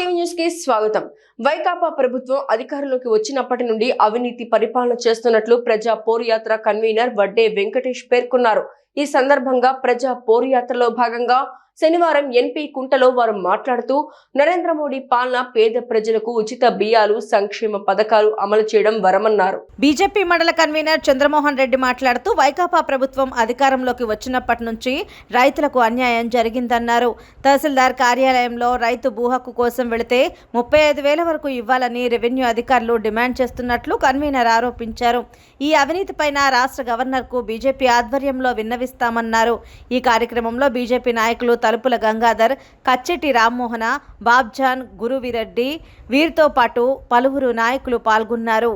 TV న్యూస్కి స్వాగతం. వైకాపా ప్రభుత్వం అధికారంలోకి వచ్చినప్పటి నుండి అవినీతి పరిపాలన చేస్తున్నట్లు ప్రజా పోరుయాత్ర కన్వీనర్ వడ్డే వెంకటేష్ పేర్కొన్నారు. ఈ సందర్భంగా ప్రజా పోరుయాత్రలో భాగంగా శనివారం ఎన్పీ కుంటలో వారు మాట్లాడుతూ నరేంద్ర మోడీ పాలన పేద ప్రజలకు ఉచిత బియ్యాలు సంక్షేమ పథకాలు అమలు చేయడం వరమన్నారు. బీజేపీ మండల కన్వీనర్ చంద్రమోహన్ రెడ్డి మాట్లాడుతూ వైకాపా ప్రభుత్వం అధికారంలోకి వచ్చినప్పటి నుంచి రైతులకు అన్యాయం జరిగిందన్నారు. తహసీల్దార్ కార్యాలయంలో రైతు భూహక్కు కోసం వెళితే ముప్పై ఐదు వేల వరకు ఇవ్వాలని రెవెన్యూ అధికారులు డిమాండ్ చేస్తున్నట్లు కన్వీనర్ ఆరోపించారు. ఈ అవినీతిపైన రాష్ట్ర గవర్నర్కు బీజేపీ ఆధ్వర్యంలో విన్నవిస్తామన్నారు. ఈ కార్యక్రమంలో బీజేపీ నాయకులు తలుపుల గంగాధర్ కచ్చెటి రామ్మోహన బాబ్జాన్ గురువిరెడ్డి వీరితో పాటు పలువురు నాయకులు పాల్గొన్నారు.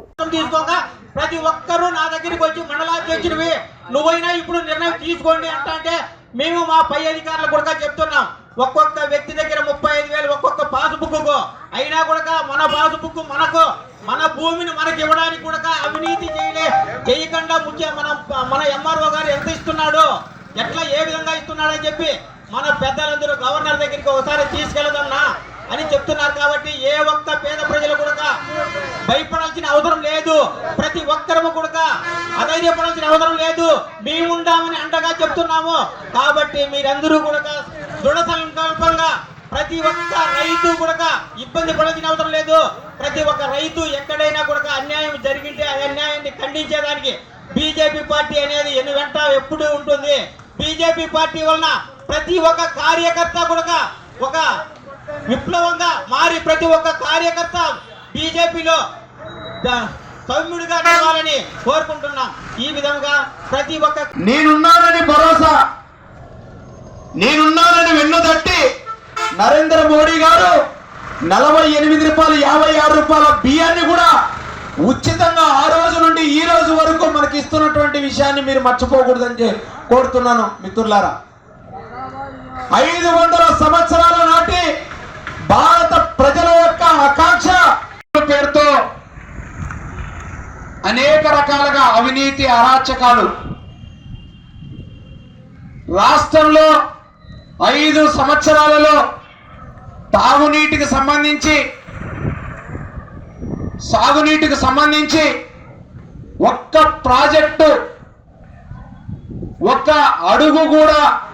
ప్రతి ఒక్కరూ నా దగ్గరికి వచ్చి మండలాధ్యక్షుడివి. నువ్వైనా ఇప్పుడు నిర్ణయం తీసుకోండి అంటే మేము మా పై అధికారులు కూడా చెప్తున్నాం. ఒక్కొక్క వ్యక్తి దగ్గర ముప్పై ఐదు వేలు ఒక్కొక్క పాస్ అయినా కూడా మన పాసుబుక్ మనకు మన భూమిని మనకి ఇవ్వడానికి కూడా అవినీతి చేయలే. చేయకుండా ముఖ్య మన మన ఎంఆర్ఓ గారు ఎంత ఇస్తున్నాడు? ఎట్లా ఏ విధంగా ఇస్తున్నాడని చెప్పి మన పెద్దలందరూ గవర్నర్ దగ్గరికి ఒకసారి తీసుకెళ్దాంనా అని చెప్తున్నారు కాబట్టి ఏ ఒక్క పేద ప్రజలు కూడా భయపడాల్సిన అవసరం లేదు. ప్రతి ఒక్కరము కూడా అధైర్యపడాల్సిన అవసరం లేదు. మేముండామని అండగా చెప్తున్నాము. కాబట్టి మీరందరూ కూడా దృఢ సంకల్పంగా ప్రతి ఒక్క రైతు కూడా ఇబ్బంది పడాల్సిన అవసరం లేదు. ప్రతి ఒక్క రైతు ఎక్కడైనా కూడా అన్యాయం జరిగింటే ఆ అన్యాయాన్ని ఖండించేదానికి బీజేపీ పార్టీ అనేది ఎన్ని వెంట ఎప్పుడు ఉంటుంది. బీజేపీ పార్టీ వలన ప్రతి ఒక్క కార్యకర్త కూడా ఒక విప్లవంగా మారి ప్రతి ఒక్క కార్యకర్త బీజేపీలో సౌమ్యుడిగా కావాలని కోరుకుంటున్నాం. ఈ విధంగా ప్రతి ఒక్క నేనున్నానని భరోసా నేనున్నానని వెన్నుదట్టి నరేంద్ర మోడీ గారు నలభై ఎనిమిది రూపాయలు యాభై ఆరు రూపాయల బియ్యాన్ని కూడా ఉచితంగా ఆ రోజు నుండి ఈ రోజు వరకు మనకి ఇస్తున్నటువంటి విషయాన్ని మీరు మర్చిపోకూడదని కోరుతున్నాను మిత్రులారా. ఐదు వందల సంవత్సరాల నాటి భారత ప్రజల యొక్క ఆకాంక్ష పేరుతో అనేక రకాలుగా అవినీతి అరాచకాలు. రాష్ట్రంలో ఐదు సంవత్సరాలలో తాగునీటికి సంబంధించి సాగునీటికి సంబంధించి ఒక్క ప్రాజెక్టు ఒక్క అడుగు కూడా